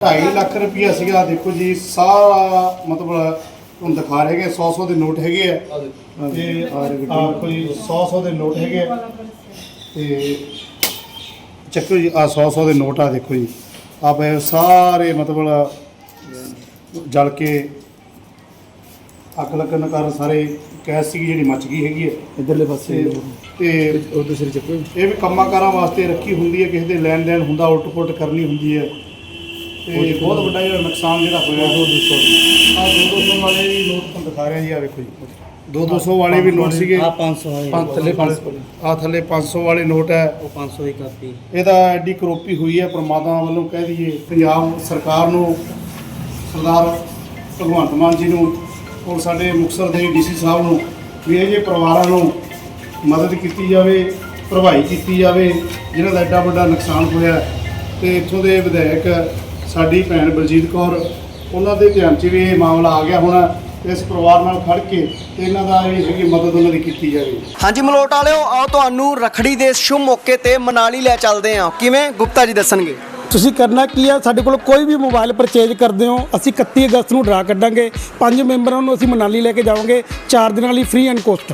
2.5 ਲੱਖ ਰੁਪਇਆ ਸੀਗਾ ਦੇਖੋ ਜੀ ਸਾਰਾ ਮਤਲਬ ਤੁਹਾਨੂੰ ਦਿਖਾ ਰਹੇ ਹੈਗੇ 100 100 ਦੇ ਨੋਟ ਹੈਗੇ ਆ। ਤੇ ਆ ਕੋਈ 100 100 ਦੇ ਨੋਟ ਹੈਗੇ ਆ। ਤੇ ਚੱਕੋ ਜੀ ਆ 100 100 ਦੇ ਨੋਟ ਆ ਦੇਖੋ ਜੀ। ਆ ਪਏ ਸਾਰੇ ਮਤਲਬ ਜਲ ਕੇ ਅੱਗ ਲੱਗਣ ਕਾਰਨ ਸਾਰੇ ਗੈਸ ਸੀਗੀ ਜਿਹੜੀ ਮੱਚ ਗਈ ਹੈਗੀ ਹੈ ਇਧਰਲੇ ਪਾਸੇ ਤੇ ਉਧਰ ਸਿਰ ਚੱਕੋ ਇਹ ਵੀ ਕੰਮਾਂ ਕਾਰਾਂ ਵਾਸਤੇ ਰੱਖੀ ਹੁੰਦੀ ਹੈ ਕਿਸੇ ਦੇ ਲੈਣ ਦੇਣ ਹੁੰਦਾ ਉਲਟ ਪੁਲਟ ਕਰਨੀ ਹੁੰਦੀ ਹੈ। ਤੇ ਬਹੁਤ ਵੱਡਾ ਜਿਹੜਾ ਨੁਕਸਾਨ ਜਿਹੜਾ ਹੋਇਆ ਦੋ ਦੋ ਸੌ ਆ ਦੋ ਦੋ ਸੌ ਵਾਲੇ ਵੀ ਨੋਟ ਤੁਹਾਨੂੰ ਦਿਖਾ ਰਿਹਾ ਜੀ ਆ ਵੇਖੋ ਜੀ। ਦੋ ਦੋ ਸੌ ਵਾਲੇ ਵੀ ਨੋਟ ਸੀਗੇ। ਆ 500 ਹੈ ਪੰਜ ਥੱਲੇ 500 ਆ ਥੱਲੇ 500 ਵਾਲੇ ਨੋਟ ਹੈ। ਉਹ 500 ਦੀ ਕਾਪੀ। ਇਹਦਾ ਐਡੀ ਕਰੋਪੀ ਹੋਈ ਹੈ ਪ੍ਰਮਾਤਮਾ ਵੱਲੋਂ ਕਹਿ ਦਈਏ ਪੰਜਾਬ ਸਰਕਾਰ ਨੂੰ ਸਰਦਾਰ ਭਗਵੰਤ ਮਾਨ ਜੀ ਨੂੰ ਔਰ ਸਾਡੇ ਮੁਕਤਸਰ ਦੇ ਡੀਸੀ ਸਾਹਿਬ ਨੂੰ ਵੀ ਇਹ ਜੇ ਪਰਿਵਾਰਾਂ ਨੂੰ ਮਦਦ ਕੀਤੀ ਜਾਵੇ ਭਰਵਾਈ ਕੀਤੀ ਜਾਵੇ ਜਿਨ੍ਹਾਂ ਦਾ ਐਡਾ ਵੱਡਾ ਨੁਕਸਾਨ ਹੋਇਆ ਤੇ ਇੱਥੋਂ ਦੇ ਵਿਧਾਇਕ ਸਾਡੀ ਭੈਣ ਬਲਜੀਤ ਕੌਰ ਉਹਨਾਂ ਦੇ ਧਿਆਨ 'ਚ ਵੀ ਇਹ ਮਾਮਲਾ ਆ ਗਿਆ ਹੋਣਾ ਇਸ ਪਰਿਵਾਰ ਨਾਲ ਖੜ ਕੇ ਤੇ ਇਹਨਾਂ ਦਾ ਜਿਹੜੀ ਹੈਗੀ ਮਦਦ ਉਹਨਾਂ ਦੀ ਕੀਤੀ ਜਾਵੇ। ਹਾਂਜੀ ਮਲੋਟ ਵਾਲਿਓ ਆਓ ਤੁਹਾਨੂੰ ਰਖੜੀ ਦੇ ਸ਼ੁਭ ਮੌਕੇ ਤੇ ਮਨਾਲੀ ਲੈ ਚੱਲਦੇ ਹਾਂ। ਕਿਵੇਂ? ਗੁਪਤਾ ਜੀ ਦੱਸਣਗੇ। ਤੁਸੀਂ ਕਰਨਾ ਕੀ ਹੈ ਸਾਡੇ ਕੋਲ ਕੋਈ ਵੀ ਮੋਬਾਈਲ ਪਰਚੇਜ ਕਰਦੇ ਹੋ ਅਸੀਂ 31 ਅਗਸਤ ਨੂੰ ਡਰਾ ਕੱਢਾਂਗੇ। ਪੰਜ ਮੈਂਬਰਾਂ ਨੂੰ ਅਸੀਂ ਮਨਾਲੀ ਲੈ ਕੇ ਜਾਵਾਂਗੇ। 4 ਦਿਨਾਂ ਲਈ ਫ੍ਰੀ ਐਂਡ ਕੋਸਟ